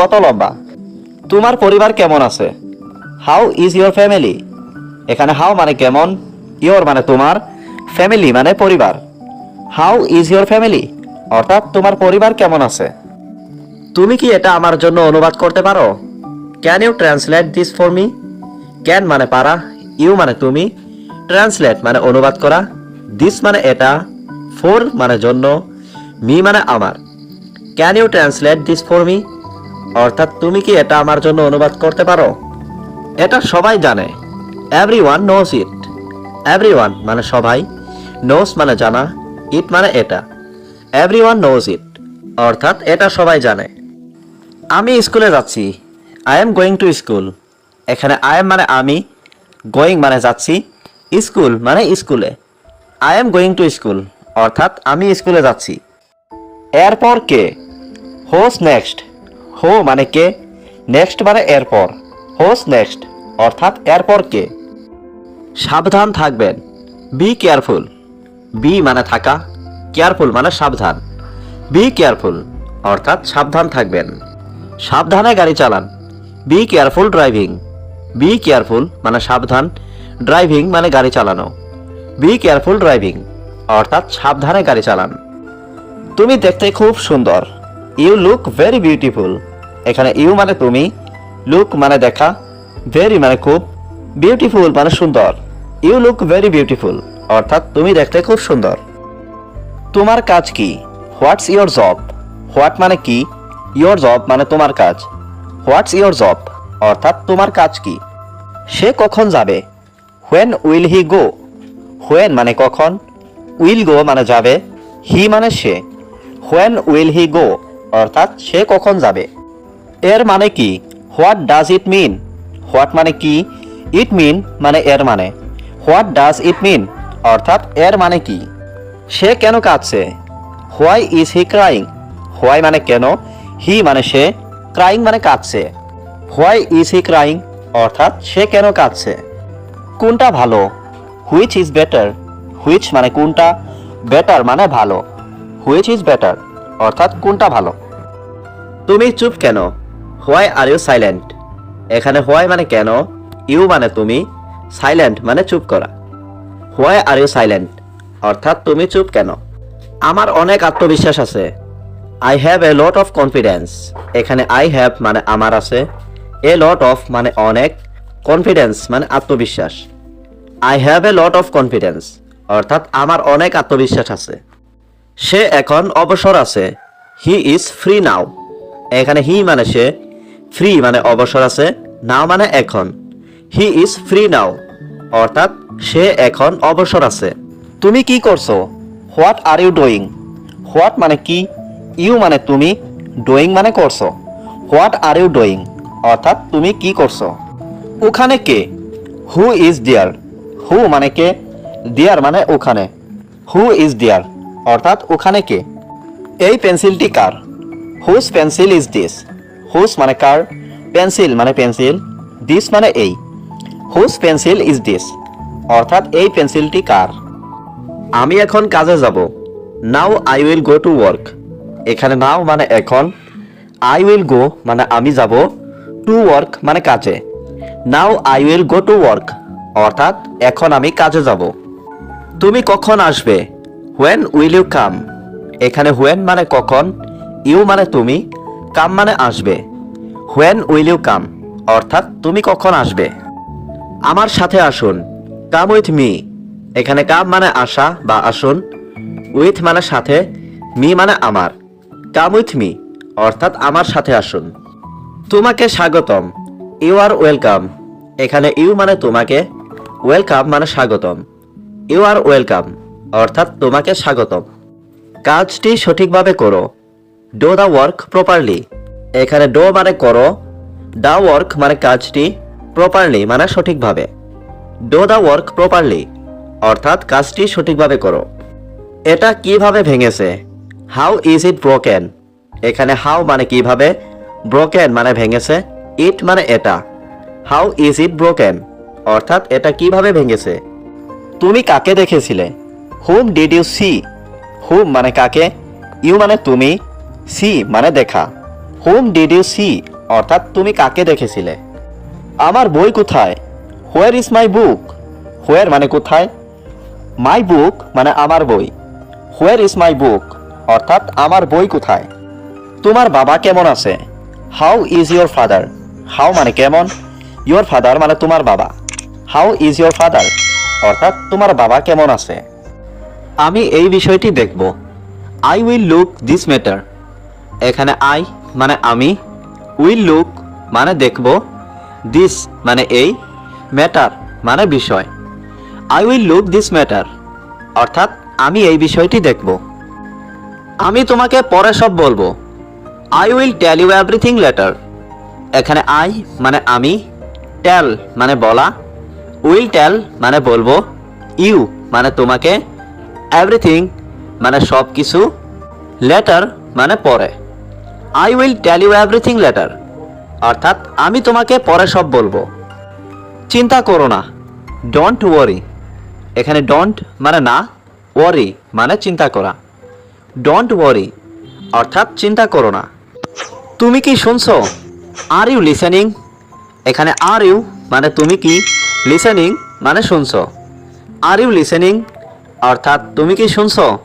কত লম্বা? তোমার পরিবার কেমন আছে? হাউ ইজ ইয়োর ফ্যামিলি এখানে হাউ মানে কেমন? ইয়োর মানে তোমার? ফ্যামিলি মানে পরিবার। হাউ ইজ ইয়োর ফ্যামিলি অর্থাৎ তোমার পরিবার কেমন আছে? তুমি কি এটা আমার জন্য অনুবাদ করতে পারো? Can you translate this for me can মানে পারা ইউ মানে তুমি। ট্রান্সলেট মানে অনুবাদ করা। দিস মানে এটা। ফোর মানে জন্য। মি মানে আমার। Can you translate this for me অর্থাৎ তুমি কি এটা আমার জন্য অনুবাদ করতে পারো? এটা সবাই জানে। Everyone knows it everyone মানে সবাই। নোস মানে জানা। ইট মানে এটা। এভরি ওয়ান নোজ ইট অর্থাৎ এটা সবাই জানে। আমি স্কুলে যাচ্ছি। I am going to school এখানে আই এম মানে আমি। গোয়িং মানে যাচ্ছি। স্কুল মানে স্কুলে। I am going to school অর্থাৎ আমি স্কুলে যাচ্ছি। এরপর কে? হোস নেক্সট হো মানে কে? নেক্সট মানে এরপর। হোস নেক্সট, অর্থাৎ এরপর কে? সাবধান থাকবেন। বি কেয়ারফুল বি মানে থাকা। কেয়ারফুল মানে সাবধান। বি কেয়ারফুল অর্থাৎ সাবধান থাকবেন। সাবধানে গাড়ি চালান। Be careful driving be careful মানে সাবধান। ড্রাইভিং মানে গাড়ি চালানো। বি কেয়ারফুল ড্রাইভিং অর্থাৎ সাবধানে গাড়ি চালান। তুমি দেখতে খুব সুন্দর। ইউ লুক ভেরি বিউটিফুল এখানে ইউ মানে তুমি, লুক মানে দেখা, ভেরি মানে খুব, বিউটিফুল মানে সুন্দর। ইউ লুক ভেরি বিউটিফুল, অর্থাৎ তুমি দেখতে খুব সুন্দর। তোমার কাজ কি? হোয়াটস ইয়োর জব? হোয়াট মানে কি? ইয়োর জব মানে তোমার কাজ। What's your job? অর্থাৎ তোমার কাজ কি? সে কখন যাবে? When will he go? When মানে কখন? উইল গো মানে যাবে। হি মানে সে। হোয়েন উইল হি গো? অর্থাৎ সে কখন যাবে? এর মানে কি? What does it mean what মানে কি? ইট মিন মানে এর মানে। হোয়াট ডাজ ইট মিন অর্থাৎ এর মানে কি? সে কেন কাঁদছে? Why is he crying why মানে কেন? হি মানে সে ক্রাইং মানে কাঁদছে। হোয়াই ইজ হি ক্রাইং অর্থাৎ সে কেন কাঁদছে? কোনটা ভালো? হুইচ ইজ বেটার হুইচ মানে কোনটা? বেটার মানে ভালো। হুইচ ইজ বেটার অর্থাৎ কোনটা ভালো? তুমি চুপ কেন? Why are you silent? এখানে হোয়াই মানে কেন? ইউ মানে তুমি? সাইলেন্ট মানে চুপ করা। Why are you silent? অর্থাৎ তুমি চুপ কেন? আমার অনেক আত্মবিশ্বাস আছে। I have a lot of confidence. এখানে আই হ্যাভ মানে আমার আছে। এ লট অফ মানে অনেক। কনফিডেন্স মানে আত্মবিশ্বাস। I have a lot of confidence. অর্থাৎ আমার অনেক আত্মবিশ্বাস আছে। সে এখন অবসর আছে। He is free now. এখানে হি মানে সে ফ্রি মানে অবসর আছে নাও মানে এখন। হি ইজ ফ্রি নাও অর্থাৎ সে এখন অবসর আছে। তুমি কি করছ? What are you doing what মানে কি? ইউ মানে তুমি ডুইং মানে করছ। হোয়াট আর ইউ ডুইং অর্থাৎ তুমি কি করছ? ওখানে কে? হু ইজ ডিয়ার হু মানে কে? ডিয়ার মানে ওখানে। হু ইজ ডিয়ার অর্থাৎ ওখানে কে? এই পেন্সিলটি কার? হুস পেন্সিল ইজ দিস হুস মানে কার? পেন্সিল মানে পেন্সিল দিস মানে এই। হুস পেন্সিল ইজ দিস অর্থাৎ এই পেন্সিলটি কার? আমি এখন কাজে যাব। Now I will go to work এখানে নাও মানে এখন। আই উইল গো মানে আমি যাব টু ওয়ার্ক মানে কাজে। Now I will go to work অর্থাৎ এখন আমি কাজে যাব। তুমি কখন আসবে? হোয়েন উইল ইউ কাম এখানে হোয়েন মানে কখন? ইউ মানে তুমি? কাম মানে আসবে। হোয়েন উইল ইউ কাম অর্থাৎ তুমি কখন আসবে? আমার সাথে আসুন। কাম উইথ মি এখানে কাম মানে আসা বা আসুন। উইথ মানে সাথে মি মানে আমার। কাম উইথ মি অর্থাৎ আমার সাথে আসুন। তোমাকে স্বাগতম। ইউ আর ওয়েলকাম এখানে ইউ মানে তোমাকে ওয়েলকাম মানে স্বাগতম। ইউ আর ওয়েলকাম অর্থাৎ তোমাকে স্বাগতম। কাজটি সঠিকভাবে করো। ডো দ্য ওয়ার্ক প্রপারলি এখানে ডো মানে করো দা ওয়ার্ক মানে কাজটি প্রপারলি মানে সঠিকভাবে। ডো দা ওয়ার্ক প্রপারলি অর্থাৎ কাজটি সঠিকভাবে করো। এটা কীভাবে ভেঙেছে? হাউ ইজ ইট ব্রোকেন এখানে হাউ মানে কীভাবে? ব্রোকেন মানে ভেঙেছে ইট মানে এটা। হাউ ইজ ইট ব্রোকেন অর্থাৎ এটা কীভাবে ভেঙেছে? তুমি কাকে দেখেছিলে? Whom did you see whom মানে কাকে? ইউ মানে তুমি? সি মানে দেখা। হোম ডিড ইউ সি অর্থাৎ তুমি কাকে দেখেছিলে? আমার বই কোথায়? Where is my book where মানে কোথায়? মাই বুক মানে আমার বই। হোয়ার ইজ মাই বুক অর্থাৎ আমার বই কোথায়? তোমার বাবা কেমন আছে? How is your father how মানে কেমন? ইয়োর ফাদার মানে তোমার বাবা। হাউ ইজ ইয়োর ফাদার অর্থাৎ তোমার বাবা কেমন আছে? আমি এই বিষয়টি দেখব। I will look this matter এখানে আই মানে আমি উইল লুক মানে দেখব দিস মানে এই ম্যাটার মানে বিষয়। I will look this matter অর্থাৎ আমি এই বিষয়টি দেখব। আমি তোমাকে পরে সব বলব। I will tell you everything later এখানে আই মানে আমি টেল মানে বলা উইল টেল মানে বলব ইউ মানে তোমাকে এভরিথিং মানে সব কিছু লেটার মানে পরে। I will tell you everything later অর্থাৎ আমি তোমাকে পরে সব বলব। চিন্তা করো না। ডোন্ট ওয়ারি এখানে ডোন্ট মানে না ওয়ারি মানে চিন্তা করা। ডোন্ট ওয়ারি অর্থাৎ চিন্তা করো না। তুমি কি শুনছো? আর ইউ লিসেনিং এখানে আর ইউ মানে তুমি কি? লিসেনিং মানে শুনছো। আর ইউ লিসেনিং অর্থাৎ তুমি কি শুনছো?